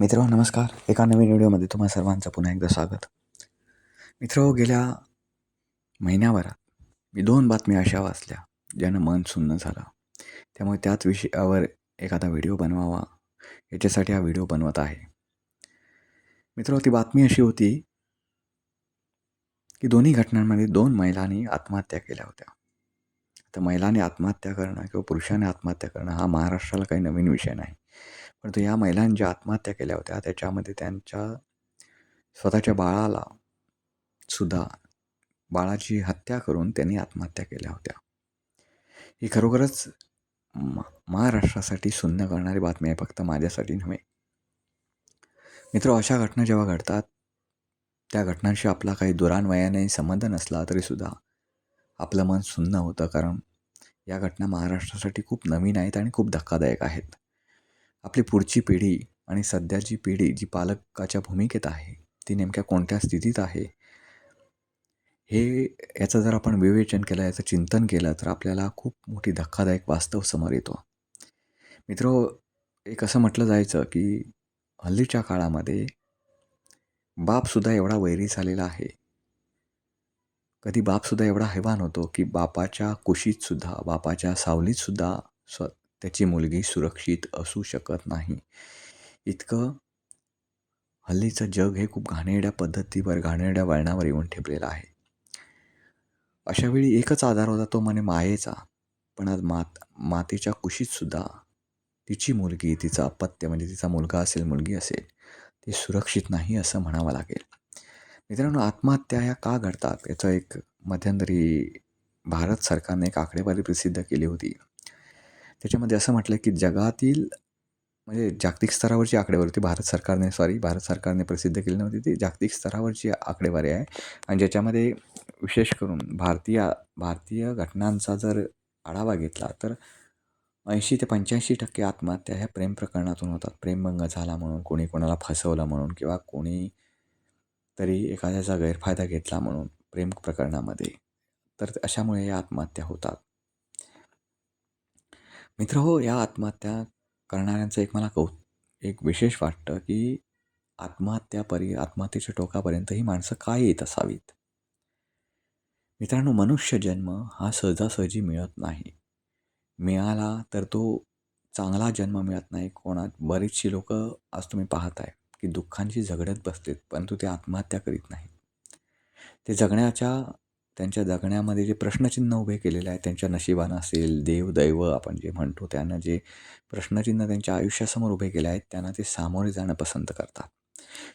मित्र नमस्कार. एका नवीन व्हिडिओमध्ये तुम्हा सर्वांचं पुन्हा एकदा स्वागत. मित्र गेल्या महिन्याभरात मी दोन बातम्या अशा वाचल्या ज्यानं मन सुन्न झालं. त्यामुळे त्याच विषयावर एखादा व्हिडिओ बनवावा याच्यासाठी हा व्हिडिओ बनवत आहे. मित्र ती बातमी अशी होती की दोन्ही घटनांमध्ये दोन महिलांनी आत्महत्या केल्या होत्या. तर महिलांनी आत्महत्या करणं किंवा पुरुषाने आत्महत्या करणं हा महाराष्ट्राला काही नवीन विषय नाही. परंतु या महिलांनी ज्या आत्महत्या केल्या होत्या त्याच्यामध्ये त्यांच्या स्वतःच्या बाळाला सुद्धा बाळाची हत्या करून त्यांनी आत्महत्या केल्या होत्या. ही खरोखरच मा महाराष्ट्रासाठी शून्य करणारी बातमी आहे फक्त माझ्यासाठी नव्हे. मित्र अशा घटना जेव्हा घडतात त्या घटनांशी आपला काही दुरान्वयाने संबंध नसला तरीसुद्धा आपलं मन सुन्न होतं कारण या घटना महाराष्ट्रासाठी खूप नवीन आहेत आणि खूप धक्कादायक आहेत. आपली पुढची पिढी आणि सध्याची पिढी जी पालकाच्या भूमिकेत आहे ती नेमक्या कोणत्या स्थितीत आहे? हे याचं जर आपण विवेचन केलं याचं चिंतन केलं तर आपल्याला खूप मोठी धक्कादायक वास्तव समोर येतो. मित्र एक असं म्हटलं जायचं की हल्लीच्या काळामध्ये बापसुद्धा एवढा वैरी झालेला आहे. कधी बापसुद्धा एवढा हैवान होतो की बापाच्या कुशीतसुद्धा बापाच्या सावलीतसुद्धा स्व त्याची मुलगी सुरक्षित असू शकत नाही. इतकं हल्लीचं जग हे खूप घाणेरड्या पद्धतीवर घाणेरड्या वळणावर येऊन ठेपलेलं आहे. अशावेळी एकच आधार होता तो म्हणे मायेचा. पण आज मात मातेच्या कुशीतसुद्धा तिची मुलगी तिचं अपत्य म्हणजे तिचा मुलगा असेल मुलगी असेल ती सुरक्षित नाही असं म्हणावं लागेल. मित्रांनो आत्महत्या ह्या का घडतात? याचं एक मध्यंतरी भारत सरकारने एक आकडेवारी प्रसिद्ध केली होती. त्याच्यामध्ये असं म्हटलं की जगातील म्हणजे जागतिक स्तरावरची आकडेवारी होती. भारत सरकारने सॉरी भारत सरकारने प्रसिद्ध केली नव्हती ती. जागतिक स्तरावरची आकडेवारी आहे. आणि ज्याच्यामध्ये विशेष करून भारतीय भारतीय घटनांचा जर आढावा घेतला तर ऐंशी ते पंच्याऐंशी टक्के आत्महत्या ह्या प्रेम प्रकरणातून होतात. प्रेमभंग झाला म्हणून कोणी कोणाला फसवलं म्हणून किंवा कोणी तरी एखाद्याचा गैरफायदा घेतला म्हणून प्रेम प्रकरणामध्ये. तर अशामुळे या आत्महत्या होतात. मित्र हो या आत्महत्या करणाऱ्यांचं एक मला कौ एक विशेष वाटतं की आत्महत्यापरी आत्महत्येच्या टोकापर्यंत ही माणसं काय येत असावीत? मित्रांनो मनुष्य जन्म हा सहजासहजी मिळत नाही. मिळाला तर तो चांगला जन्म मिळत नाही. कोणात बरीचशी लोकं आज तुम्ही पाहत आहे की दुःखांची झगडत बसलेत परंतु ते आत्महत्या करीत नाहीत. ते जगण्याच्या त्यांच्या जगण्यामध्ये जे प्रश्नचिन्ह उभे केलेले आहे त्यांच्या नशिबानं असेल देव दैव आपण जे म्हणतो त्यांना जे प्रश्नचिन्ह त्यांच्या आयुष्यासमोर उभे केले आहेत त्यांना ते सामोरे जाणं पसंत करतात.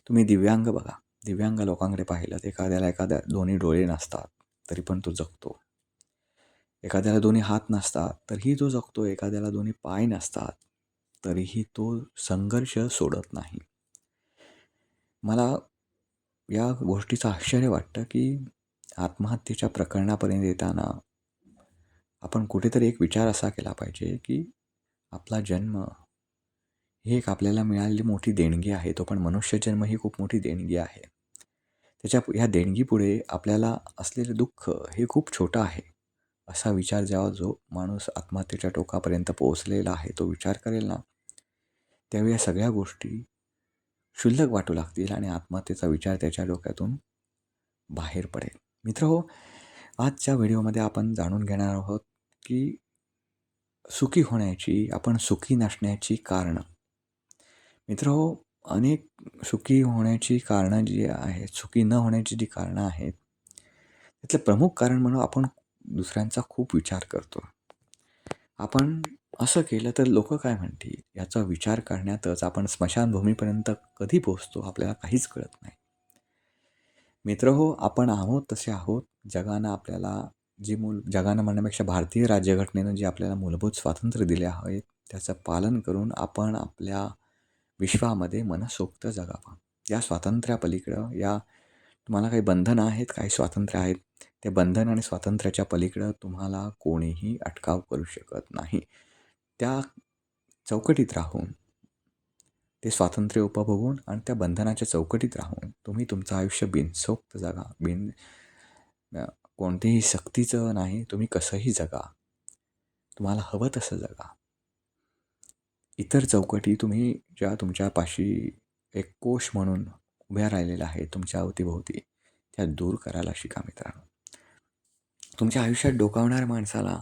तुम्ही दिव्यांग बघा. दिव्यांग लोकांकडे पाहिलं तर एखाद्याला एखाद्या दोन्ही डोळे नसतात तरी पण तो जगतो. एखाद्याला दोन्ही हात नसतात तरीही तो जगतो. एखाद्याला दोन्ही पाय नसतात तरीही तो संघर्ष सोडत नाही. मला या गोष्टीचं आश्चर्य वाटतं की आत्महत्येच्या प्रकरणापर्यंत येताना आपण कुठेतरी एक विचार असा केला पाहिजे की आपला जन्म ही एक आपल्याला मिळालेली मोठी देणगी आहे तो पण मनुष्य जन्म ही खूप मोठी देणगी आहे. त्याच्या ह्या देणगीपुढे आपल्याला असलेले दुःख हे खूप छोटं आहे असा विचार जेव्हा जो माणूस आत्महत्येच्या टोकापर्यंत पोहोचलेला आहे तो विचार करेल ना त्यावेळी या सगळ्या गोष्टी क्षुल्लक वाटू लागतील आणि आत्महत्येचा विचार त्याच्या डोक्यातून बाहेर पडेल. मित्र हो आजच्या व्हिडिओमध्ये आपण जाणून घेणार आहोत की सुखी होण्याची आपण सुखी नसण्याची कारणं. मित्र हो अनेक सुखी होण्याची कारणं जी आहेत सुखी न होण्याची जी कारणं आहेत त्यातलं प्रमुख कारण म्हणून आपण दुसऱ्यांचा खूप विचार करतो. आपण असं केलं तर लोक काय म्हणतील? याचा विचार करण्यातच आपण स्मशानभूमीपर्यंत कधी पोचतो आपल्याला काहीच कळत नाही. मित्र हो आपण आहोत तसे आहोत. जगानं आपल्याला जी मूल जगानं म्हणण्यापेक्षा भारतीय राज्यघटनेनं जे आपल्याला मूलभूत स्वातंत्र्य दिले आहे त्याचं पालन करून आपण आपल्या विश्वामध्ये मनसोक्त जगावा. या स्वातंत्र्यापलीकडं या तुम्हाला काही बंधनं आहेत काही स्वातंत्र्य आहेत ते बंधन आणि स्वातंत्र्याच्या पलीकडं तुम्हाला कोणीही अटकाव करू शकत नाही. त्या चौकटीत राहून ते स्वातंत्र्य उपभोगून आणि त्या बंधनाच्या चौकटीत राहून तुम्ही तुमचं आयुष्य बिनसोक्त जगा. बिन कोणतेही सक्तीचं नाही तुम्ही कसंही जगा. तुम्हाला हवं तसं जगा. इतर चौकटी तुम्ही ज्या तुमच्यापाशी एक कोश म्हणून उभ्या राहिलेल्या आहेत तुमच्या अवतीभोवती त्या दूर करायला शिका मित्रांनो. तुमच्या आयुष्यात डोकावणाऱ्या माणसाला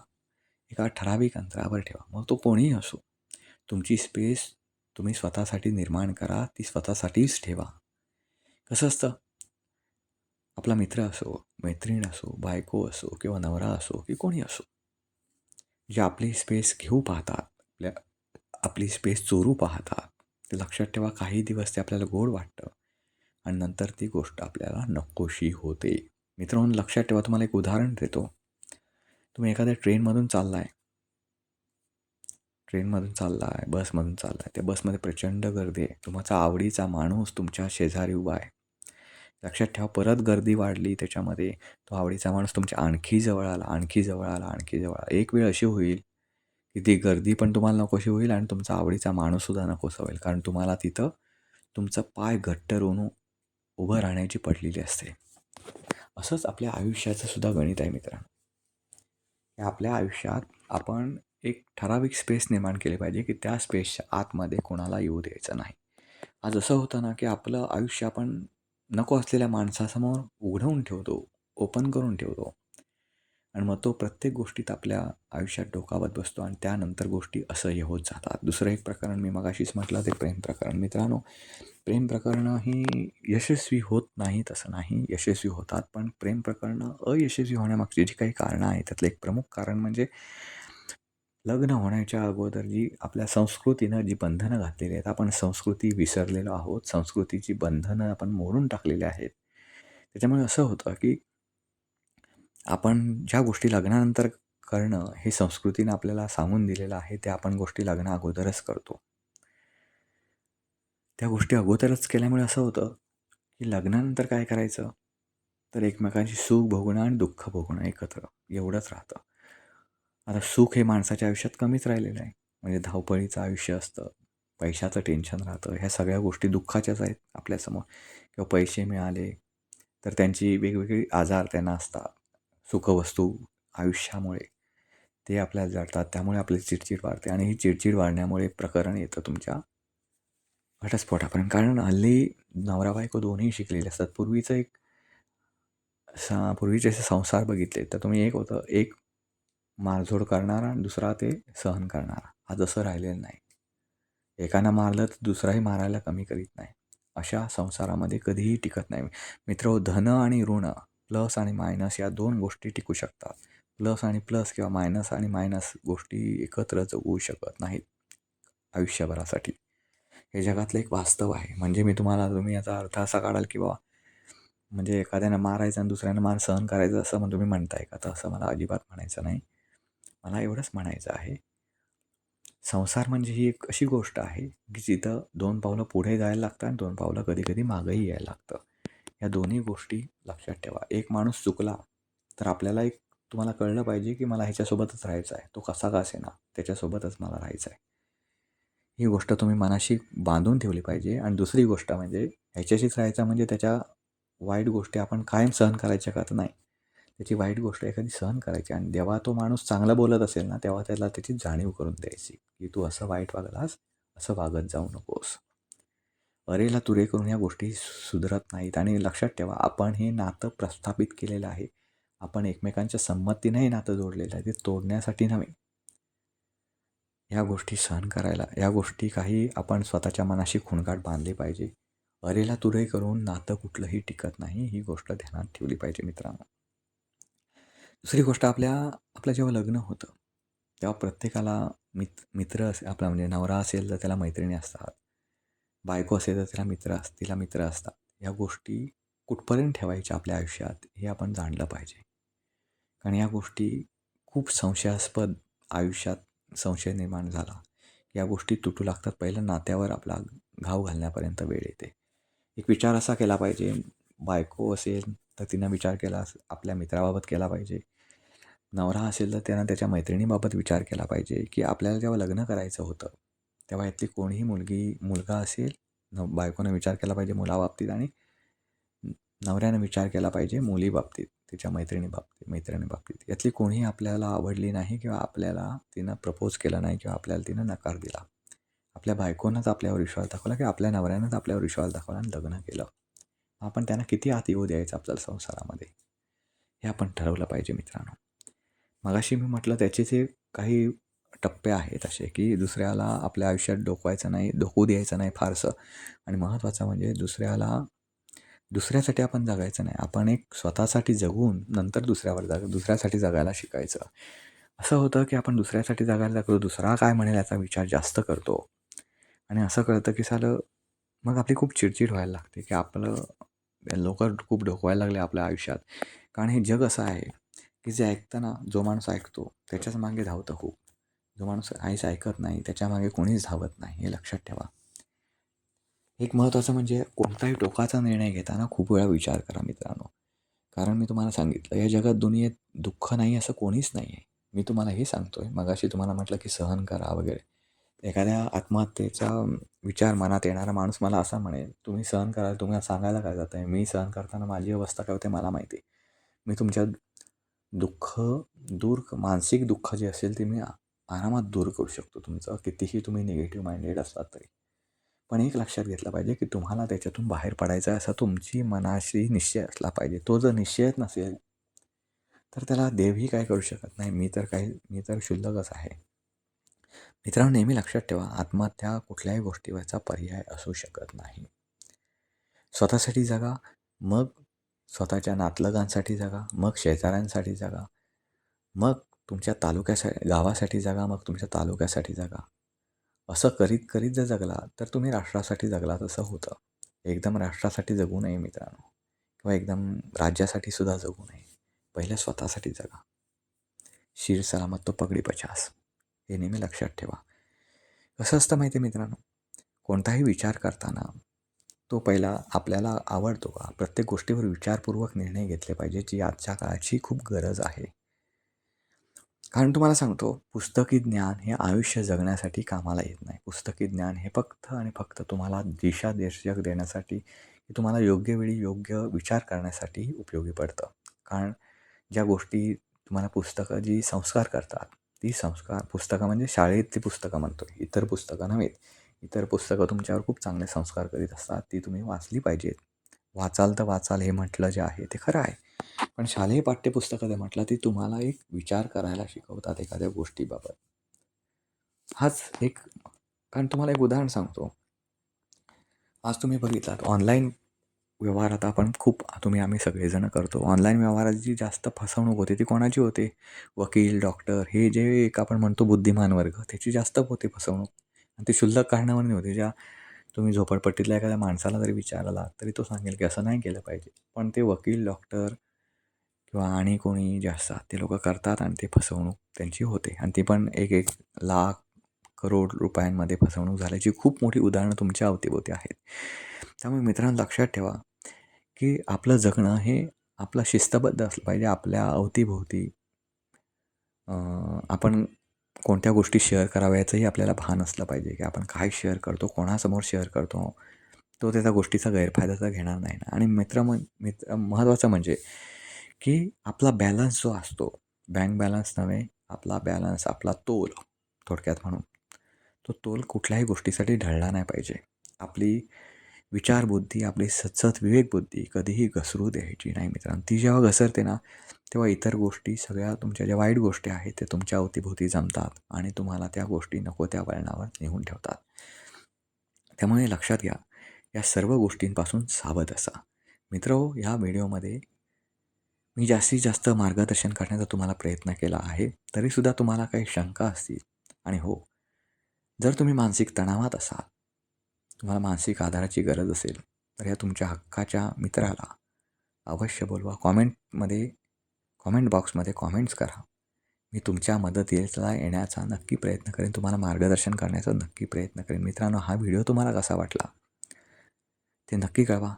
एका ठराविक अंतरावर ठेवा. मग तो कोणीही असो तुमची स्पेस तुम्ही स्वतःसाठी निर्माण करा ती स्वतःसाठीच ठेवा. कसं असतं? आपला मित्र असो मैत्रीण असो बायको असो किंवा नवरा असो की कोणी असो जे आपली स्पेस घेऊ पाहतात आपल्या आपली स्पेस चोरू पाहतात ते लक्षात ठेवा काही दिवस ते आपल्याला गोड वाटतं आणि नंतर ती गोष्ट आपल्याला नकोशी होते. मित्रांनो लक्षात ठेवा तुम्हाला एक उदाहरण देतो. तुम्ही एखाद्या ट्रेनमधून चालला आहे ट्रेनमधून चालला आहे बसमधून चालला आहे त्या बसमध्ये प्रचंड गर्दी आहे. तुमचा आवडीचा माणूस तुमच्या शेजारी उभा आहे. लक्षात ठेवा परत गर्दी वाढली त्याच्यामध्ये. तो आवडीचा माणूस तुमच्या आणखी जवळ आला आणखी जवळ आला आणखी जवळ आला. एक वेळ अशी होईल की ती गर्दी पण तुम्हाला नकोशी होईल आणि तुमचा आवडीचा माणूससुद्धा नकोसा होईल. कारण तुम्हाला तिथं तुमचं पाय घट्ट रोवून उभं राहण्याची पडलेली असते. असंच आपल्या आयुष्याचं सुद्धा गणित आहे मित्रांनो. या आपल्या आयुष्यात आपण एक ठराविक स्पेस निर्माण केली पाहिजे की त्या स्पेसच्या आतमध्ये कोणाला येऊ द्यायचं नाही. आज असं होतं ना की आपलं आयुष्य आपण नको असलेल्या माणसासमोर उघडवून ठेवतो ओपन करून ठेवतो. आणि मग तो प्रत्येक गोष्टीत आपल्या आयुष्यात डोकावत बसतो आणि त्यानंतर गोष्टी असह्य होत जातात. दुसरं एक प्रकरण मी मगाशीच म्हटलं ते प्रेम प्रकरण. मित्रांनो प्रेम प्रकरणं ही यशस्वी होत नाही तसं नाही. यशस्वी होतात पण प्रेम प्रकरणं अयशस्वी होण्यामागची जी काही कारणं आहेत त्यातलं एक प्रमुख कारण म्हणजे लग्न होण्याच्या अगोदर जी आपल्या संस्कृतीनं जी बंधनं घातलेली आहेत आपण संस्कृती विसरलेलो आहोत संस्कृतीची बंधनं आपण मोडून टाकलेली आहेत. त्याच्यामुळे असं होतं की आपण ज्या गोष्टी लग्नानंतर करणं हे संस्कृतीनं आपल्याला सांगून दिलेलं आहे त्या आपण गोष्टी लग्ना अगोदरच करतो. त्या गोष्टी अगोदरच केल्यामुळे असं होतं की लग्नानंतर काय करायचं? तर एकमेकांची सुख भोगणं आणि दुःख भोगणं एकत्र एवढंच राहतं. आता सुख हे माणसाच्या आयुष्यात कमीच राहिलेलं आहे. म्हणजे धावपळीचं आयुष्य असतं पैशाचं टेन्शन राहतं ह्या सगळ्या गोष्टी दुःखाच्याच आहेत आपल्यासमोर. किंवा पैसे मिळाले तर त्यांची वेगवेगळी आजार त्यांना असतात सुखवस्तू आयुष्यामुळे. ते आपल्याला जळतात त्यामुळे आपली चिडचिड वाढते आणि ही चिडचिड वाढण्यामुळे प्रकरण येतं तुमच्या घटस्फोटापर्यंत. कारण हल्ली नवरा बायको दोन्ही शिकलेले असतात. पूर्वीचं एक सा पूर्वीचे असे संसार बघितले तर तुम्ही एक होतं एक मारझोड करणारा आणि दुसरा ते सहन करणारा. आज असं राहिलेलं नाही. एकानं मारलं तर दुसराही मारायला कमी करीत नाही. अशा संसारामध्ये कधीही टिकत नाही. मित्र धन आणि ऋण प्लस आणि मायनस या दोन गोष्टी टिकू शकतात. प्लस आणि प्लस किंवा मायनस आणि मायनस गोष्टी एकत्र होऊ शकत नाहीत आयुष्यभरासाठी. हे जगातलं एक वास्तव आहे. म्हणजे मी तुम्हाला तुम्ही याचा अर्थ असा काढाल की बाबा म्हणजे एखाद्यानं मारायचं आणि दुसऱ्यानं मार सहन करायचं असं मग तुम्ही म्हणताय का? तर असं मला अजिबात म्हणायचं नाही. मला एवढंच म्हणायचं आहे. संसार म्हणजे ही एक अशी गोष्ट आहे की जिथं दोन पावलं पुढे जायला लागतं आणि दोन पावलं कधी कधी मागंही यायला लागतं. या दोन्ही गोष्टी लक्षात ठेवा. एक माणूस चुकला तर आपल्याला एक तुम्हाला कळलं पाहिजे की मला ह्याच्यासोबतच राहायचं आहे. तो कसा का असे ना त्याच्यासोबतच मला राहायचं आहे. ही गोष्ट तुम्ही मनाशी बांधून ठेवली पाहिजे. आणि दुसरी गोष्ट म्हणजे ह्याच्याशीच राहायचं म्हणजे त्याच्या वाईट गोष्टी आपण कायम सहन करायच्या का तर नाही. त्याची वाईट गोष्ट एखादी सहन करायची आणि जेव्हा तो माणूस चांगला बोलत असेल ना तेव्हा त्याला त्याची जाणीव करून द्यायची की तू असं वाईट वागलास असं वागत जाऊ नकोस. अरेला तुरे करून या गोष्टी सुधरत नाहीत आणि लक्षात ठेवा आपण हे नातं प्रस्थापित केलेलं आहे. आपण एकमेकांच्या संमतीने हे नातं जोडलेलं आहे ते तोडण्यासाठी नव्हे. या गोष्टी सहन करायला या गोष्टी काही आपण स्वतःच्या मनाशी खुणगाट बांधली पाहिजे. अरेला तुरे करून नातं कुठलंही टिकत नाही ही गोष्ट ध्यानात ठेवली पाहिजे मित्रांनो. दुसरी गोष्ट आपल्या आपलं जेव्हा लग्न होतं तेव्हा प्रत्येकाला मित मित्र असे आपला म्हणजे नवरा असेल तर त्याला मैत्रिणी असतात. बायको असेल तर त्याला मित्र अस तिला मित्र असतात. या गोष्टी कुठपर्यंत ठेवायच्या आपल्या आयुष्यात हे आपण जाणलं पाहिजे. कारण या गोष्टी खूप संशयास्पद आयुष्यात संशय निर्माण झाला. या गोष्टी तुटू लागतात. पहिलं नात्यावर आपला घाव घालण्यापर्यंत वेळ येते. एक विचार असा केला पाहिजे बायको असेल तर तिनं विचार केला आपल्या मित्राबाबत केला पाहिजे. नवरा असेल तर त्यानं त्याच्या मैत्रिणीबाबत विचार केला पाहिजे की आपल्याला जेव्हा लग्न करायचं होतं तेव्हा यातली कोणीही मुलगी मुलगा असेल न बायकोनं विचार केला पाहिजे मुलाबाबतीत आणि नवऱ्यानं विचार केला पाहिजे मुलीबाबतीत तिच्या मैत्रिणीबाबतीत मैत्रिणीबाबतीत मैत्रिणी बाबतीत यातली कोणीही आपल्याला आवडली नाही किंवा आपल्याला तिनं प्रपोज केलं नाही किंवा आपल्याला तिनं नकार दिला. आपल्या बायकोनंच आपल्यावर विश्वास दाखवला की आपल्या नवऱ्यानंच आपल्यावर विश्वास दाखवला आणि लग्न केलं. आपण त्यांना किती आत येऊ द्यायचं आपल्याला संसारामध्ये? हे आपण ठरवलं पाहिजे मित्रांनो. मगाशी मी म्हटलं त्याचे जे काही टप्पे आहेत असे की दुसऱ्याला आपल्या आयुष्यात डोकवायचं नाही डोकू द्यायचं नाही फारसं. आणि महत्त्वाचं म्हणजे दुसऱ्याला दुसऱ्यासाठी आपण जगायचं नाही. आपण एक स्वतःसाठी जगून नंतर दुसऱ्यावर जग दुसऱ्यासाठी जगायला शिकायचं. असं होतं की आपण दुसऱ्यासाठी जगायला जगतो दुसरा काय म्हणेल याचा विचार जास्त करतो. आणि असं कळतं की सालं मग आपली खूप चिडचिड व्हायला लागते की आपलं लोक खूप डोकवायला लागले आपल्या आयुष्यात. कारण हे जग असं आहे की जे ऐकताना जो माणूस ऐकतो त्याच्याच मागे धावतं खूप. जो माणूस काहीच ऐकत नाही त्याच्यामागे कोणीच धावत नाही हे लक्षात ठेवा. एक महत्त्वाचं म्हणजे कोणताही टोकाचा निर्णय घेताना खूप वेळा विचार करा मित्रांनो. कारण मी तुम्हाला सांगितलं या जगात दुनियेत दुःख नाही असं कोणीच नाही आहे मी तुम्हाला हे सांगतो आहे मगाशी तुम्हाला म्हटलं की सहन करा वगैरे. एखाद्या आत्महत्येचा विचार मनात येणारा माणूस मला असा म्हणेल तुम्ही सहन कराल तुम्ही सांगायला काय जात आहे मी सहन करताना माझी अवस्था काय होते मला माहिती मी तुमच्या दुःख दूर मानसिक दुःख जे असेल ते मी आरामात दूर करू शकतो. तुमचं कितीही तुम्ही निगेटिव्ह माइंडेड असतात तरी. पण एक लक्षात घेतलं पाहिजे की तुम्हाला त्याच्यातून बाहेर पडायचं आहे असा तुमची मनाशी निश्चय असला पाहिजे. तो जर निश्चयच नसेल तर त्याला देवही काय करू शकत नाही. मी तर काही मी तर क्षुल्लकच आहे. मित्रांनो नेहमी लक्षात ठेवा आत्महत्या कुठल्याही गोष्टीवरचा पर्याय असू शकत नाही. स्वतःसाठी जगा मग स्वतःच्या नातलगांसाठी जगा मग शेजाऱ्यांसाठी जगा मग तुमच्या तालुक्यासाठी गावासाठी जगा मग तुमच्या तालुक्यासाठी जगा. असं करीत करीत जर जगला तर तुम्ही राष्ट्रासाठी जगला तसं होतं. एकदम राष्ट्रासाठी जगू नये मित्रांनो. किंवा एकदम राज्यासाठी सुद्धा जगू नये. पहिल्या स्वतःसाठी जगा. शीर सलामत तो पगडी पचास. हे नेहमी लक्षात ठेवा. कसं असतं माहिती आहे मित्रांनो? कोणताही विचार करताना तो पहिला आपल्याला आवडतो का? प्रत्येक गोष्टीवर विचारपूर्वक निर्णय घेतले पाहिजे जी आजच्या काळाची खूप गरज आहे. कारण तुम्हाला सांगतो पुस्तकी ज्ञान हे आयुष्य जगण्यासाठी कामाला येत नाही. पुस्तकी ज्ञान हे फक्त आणि फक्त तुम्हाला दिशा देण्यासाठी की तुम्हाला योग्य वेळी योग्य विचार करण्यासाठी उपयोगी पडतं. कारण ज्या गोष्टी तुम्हाला पुस्तकं जी संस्कार करतात ती संस्कार पुस्तकं म्हणजे शाळेतली पुस्तकं म्हणतो. इतर पुस्तकं नव्हेत इतर पुस्तकं तुमच्यावर खूप चांगले संस्कार करीत असतात. ती तुम्ही वाचली पाहिजेत. वाचाल तर वाचाल हे म्हटलं जे आहे ते खरं आहे. पण शालेय पाठ्यपुस्तकं ते म्हटलं ती तुम्हाला एक विचार करायला शिकवतात एखाद्या गोष्टीबाबत. हाच एक कारण तुम्हाला एक उदाहरण सांगतो. आज तुम्ही बघितलात ऑनलाईन व्यवहार आता आपण खूप तुम्ही आम्ही सगळेजण करतो. ऑनलाईन व्यवहारात जी जास्त फसवणूक होते ती कोणाची होते? वकील डॉक्टर हे जे एक आपण म्हणतो बुद्धिमान वर्ग त्याची जास्त होते फसवणूक. आणि ती शुल्लक कारणावर होते. ज्या तुम्ही झोपडपट्टीतल्या एखाद्या माणसाला जरी विचारला तरी तो सांगेल की असं नाही केलं पाहिजे. पण ते वकील डॉक्टर किंवा आणि कोणी जे असतात ते लोक करतात आणि ते फसवणूक त्यांची होते. आणि ती पण एक एक लाख करोड रुपयांमध्ये फसवणूक झाल्याची खूप मोठी उदाहरणं तुमच्या अवतीभोवती आहेत. त्यामुळे मित्रांनो लक्षात ठेवा की आपलं जगणं हे आपलं शिस्तबद्ध असलं पाहिजे. आपल्या अवतीभोवती आपण कोणत्या गोष्टी शेअर कराव्याचंही आपल्याला भान असलं पाहिजे की आपण काय शेअर करतो कोणासमोर शेअर करतो तो त्याचा गोष्टीचा गैरफायदा तर घेणार नाही ना. आणि मित्र म मित्र महत्त्वाचं म्हणजे की आपला बॅलन्स जो असतो बँक बॅलन्स नव्हे आपला बॅलन्स आपला तोल थोडक्यात म्हणून तो तोल कुठल्याही गोष्टीसाठी ढळला नाही पाहिजे. आपली विचारबुद्धी आपली सतसत विवेकबुद्धी कधीही घसरू द्यायची नाही मित्रांनो. ती जेव्हा घसरते ना तेव्हा इतर गोष्टी सगळ्या तुमच्या ज्या वाईट गोष्टी आहेत ते तुमच्या अवतीभोवती जमतात आणि तुम्हाला त्या गोष्टी नको त्या वळणावर नेऊन ठेवतात. त्यामुळे लक्षात घ्या या सर्व गोष्टींपासून सावध असा. मित्र ह्या व्हिडिओमध्ये मी जास्तीत जास्त मार्गदर्शन करण्याचा तुम्हाला प्रयत्न केला आहे तरीसुद्धा तुम्हाला काही शंका असतील आणि हो जर तुम्ही मानसिक तणावात असाल तुम्हाला मानसिक आधाराची गरज असेल तर या तुमच्या हक्काच्या मित्राला अवश्य बोलवा. कॉमेंटमध्ये कॉमेंट बॉक्समध्ये कॉमेंट्स करा. मी तुमच्या मदतीला येण्याचा नक्की प्रयत्न करेन. तुम्हाला मार्गदर्शन करण्याचा नक्की प्रयत्न करेन. मित्रांनो हा व्हिडिओ तुम्हाला कसा वाटला? ते नक्की कळवा.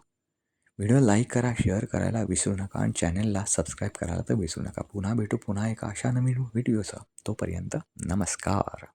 व्हिडिओ लाईक करा शेअर करायला विसरू नका आणि चॅनलला सबस्क्राईब करायला तर विसरू नका. पुन्हा भेटू पुन्हा एका अशा नवीन व्हिडिओचा तोपर्यंत नमस्कार.